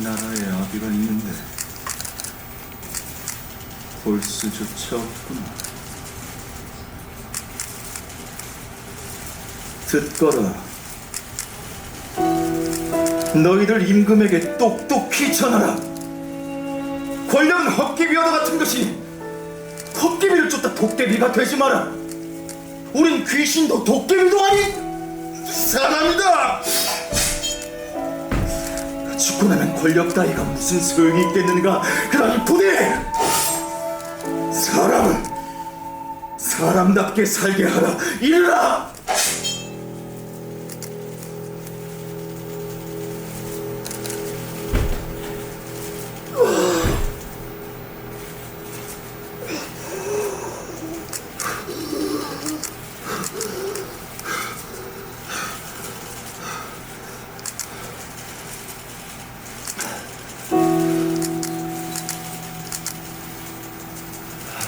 나라에 아비가 있는데 볼 수조차 없구나. 듣거라. 너희들 임금에게 똑똑히 전하라. 권력은 헛기비와도 같은 것이 헛기비를 쫓다 도깨비가 되지 마라. 우린 귀신도 도깨비도 아닌 사람이다. 죽고 나면 권력 따위가 무슨 소용이 있겠는가? 그러니 부디 사람은 사람답게 살게 하라. 이르라.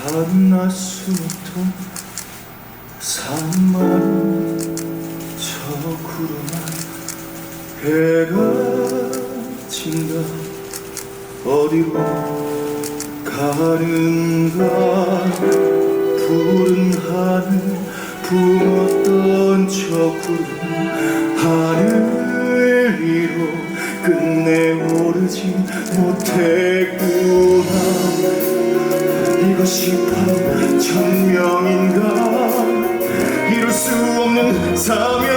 한낮부터 산마루 저 구름아 해가 진다. 어디로 가는가? 푸른 하늘 붕었던 저 구름 하늘 위로 끝내 오르지 못했 천명인가? 이룰 수 없는 사명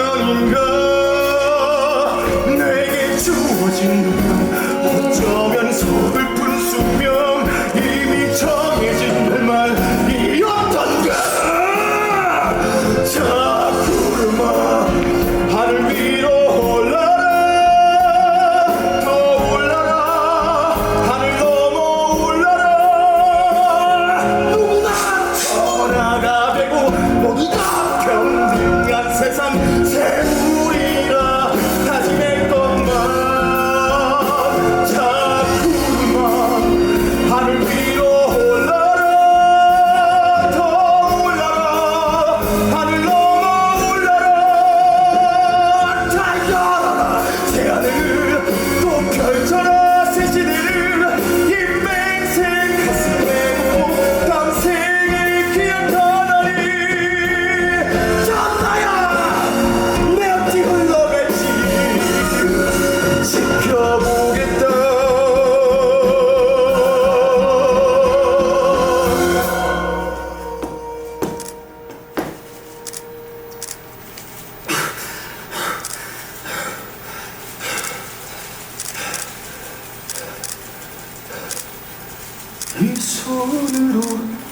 이 손으로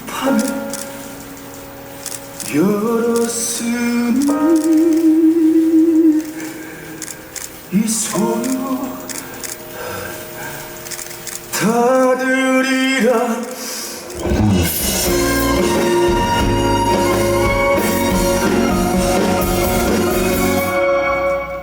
판을 열었으니 이 손으로